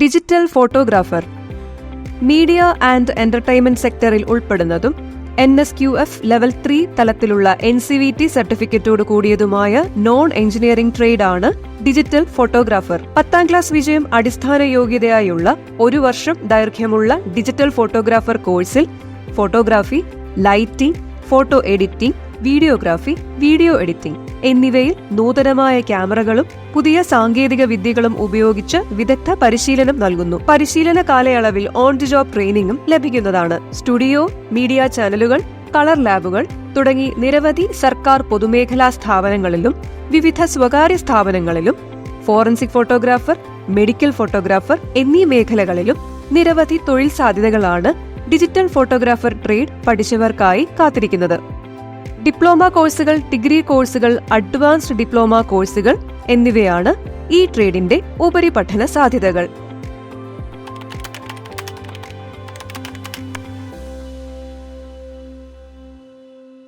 Digital photographer media and entertainment സെക്ടറിൽ ഉൾപ്പെടുന്നതും N S Q F level three തലത്തിലുള്ള N C V T സർട്ടിഫിക്കറ്റോട് കൂടിയതുമായ non engineering trade ആണ് digital photographer. പത്താം class വിജയം അടിസ്ഥാന യോഗ്യതയായുള്ള ഒരു വർഷം ദൈർഘ്യമുള്ള ഡിജിറ്റൽ ഫോട്ടോഗ്രാഫർ കോഴ്സിൽ photography lighting photo editing videography video editing എന്നിവയിൽ നൂതനമായ ക്യാമറകളും പുതിയ സാങ്കേതിക വിദ്യകളും ഉപയോഗിച്ച് വിദഗ്ധ പരിശീലനം നൽകുന്നു. പരിശീലന കാലയളവിൽ ഓൺ ദി ജോബ് ട്രെയിനിങ്ങും ലഭിക്കുന്നതാണ്. സ്റ്റുഡിയോ മീഡിയ ചാനലുകൾ കളർ ലാബുകൾ തുടങ്ങി നിരവധി സർക്കാർ പൊതുമേഖലാ സ്ഥാപനങ്ങളിലും വിവിധ സ്വകാര്യ സ്ഥാപനങ്ങളിലും ഫോറൻസിക് ഫോട്ടോഗ്രാഫർ മെഡിക്കൽ ഫോട്ടോഗ്രാഫർ എന്നീ മേഖലകളിലും നിരവധി തൊഴിൽ സാധ്യതകളാണ് ഡിജിറ്റൽ ഫോട്ടോഗ്രാഫർ ട്രേഡ് പഠിച്ചവർക്കായി കാത്തിരിക്കുന്നത്. ഡിപ്ലോമ കോഴ്സുകൾ ഡിഗ്രി കോഴ്സുകൾ അഡ്വാൻസ്ഡ് ഡിപ്ലോമ കോഴ്സുകൾ എന്നിവയാണ് ഈ ട്രേഡിന്റെ ഉപരിപഠന സാധ്യതകൾ.